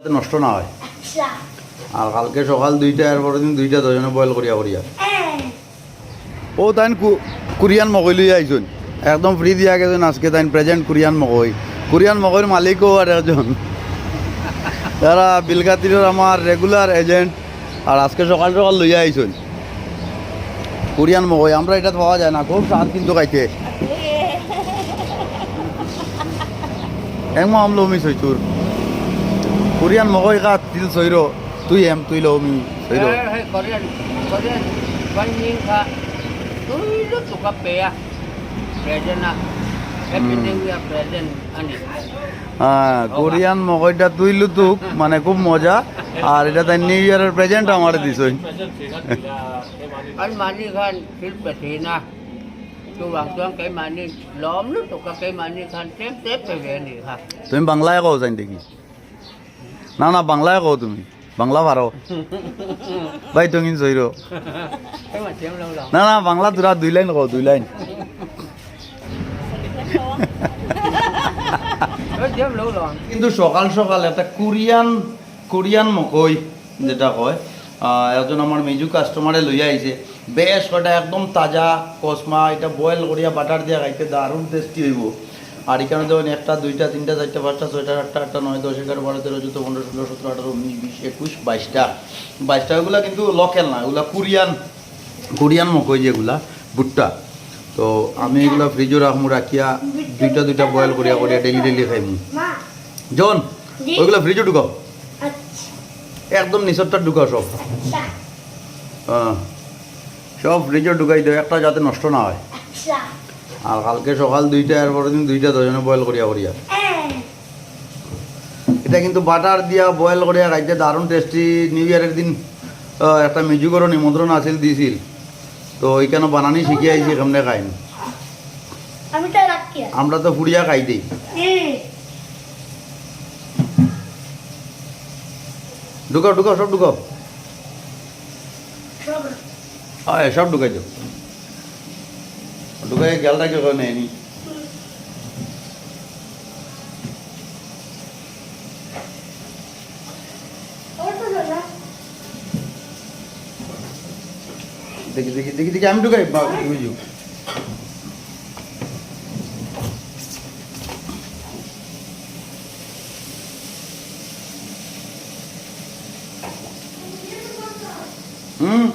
যাতে নষ্ট না হয়। আচ্ছা। আর কালকে সকাল দুইটা আর পরের দিন দুইটা দুজনে বয়েল করিয়া করিয়া। ও তাইন কোরিয়ান মকই লই আইছুন একদম ফ্রি দিয়া গেছেন আজকে তাইন প্রেজেন্ট কোরিয়ান মকই কোরিয়ান মকইর মালিকও আর একজন তারা বিলগাতির আমার রেগুলার এজেন্ট আর আজকে সকাল সকাল লইয়া আইছুন কোরিয়ান মকই আমরা এটা পাওয়া যায় না। খুব স্বাদ কিন্তু খাইতে একমা আমলো মি সইতুর কোরিয়ান মকই কা তিল সইর তুই এম তুই লো মি সইর Hmm. New Year present, anh হ্যাঁ কোরিয়ান মকইটা তুই লুতুক মানে খুব মজা আর এটা তাই নিউ ইয়ারের প্রেজেন্ট আমার ha. তুমি বাংলায় কও জানি দেখি না না, বাংলায় কও তুমি বাংলা পারো ভাই lâu lâu. না না, বাংলা তোরা দুই লাইন কও, দুই লাইন. কিন্তু সকাল সকাল একটা কোরিয়ান কোরিয়ান মকই যেটা কয় একজন আমার মেজু কাস্টমারে লইয়া আইছে বেশ কটা একদম তাজা কসমা এটা বয়েল করিয়া বাটার দিয়া খাইতে দারুণ টেস্টি হইব আর এখানে যেমন একটা দুইটা তিনটা চারটা পাঁচটা ছয়টা আটটা আটটা নয় দশ এগারো বারো তেরো চোদ্দ পনেরো ষোলো সতেরো আঠারো উনিশ বিশ একুশ বাইশটা। বাইশটা ওগুলা কিন্তু লোকেল না ওগুলা কোরিয়ান কোরিয়ান মকই যেগুলা ভুট্টা। তো আমি এগুলা ফ্রিজও রাখমু রাখিয়া দুইটা দুইটা বয়েল করিয়া করিয়া ডেলি ডেলি খাইমু। জন ওইগুলো ফ্রিজে ঢুকাও। আচ্ছা। একদম নিচরটা ঢুকাও সব। হ্যাঁ সব ফ্রিজে ঢুকাই দেও একটা যাতে নষ্ট না হয়। আর কালকে সকাল দুইটা আর পরের দিন দুইটা দুজনে বয়েল করিয়া করিয়া। এটা কিন্তু বাটার দিয়া বয়েল করিয়া খাইতে দারুণ টেস্টি নিউ ইয়ারের দিন একটা মিউজিকেরও নিমন্ত্রণ আছিল দিছিল। তো ওইখানে বানানি শিখে আইছি কেমনে খাইন। আমি আমরা তো ফুড়িয়া খাই দিই। ঢুকাও ঢুকাও সব ঢুকাও। সব। সব ঢুকাই দাও। ঢুকাই গেলটাকে ওখানে নেয়নি ওর তো দাদা দেখি দেখি দেখি দেখি, আমি ঢুকাই। বুঝু হুম?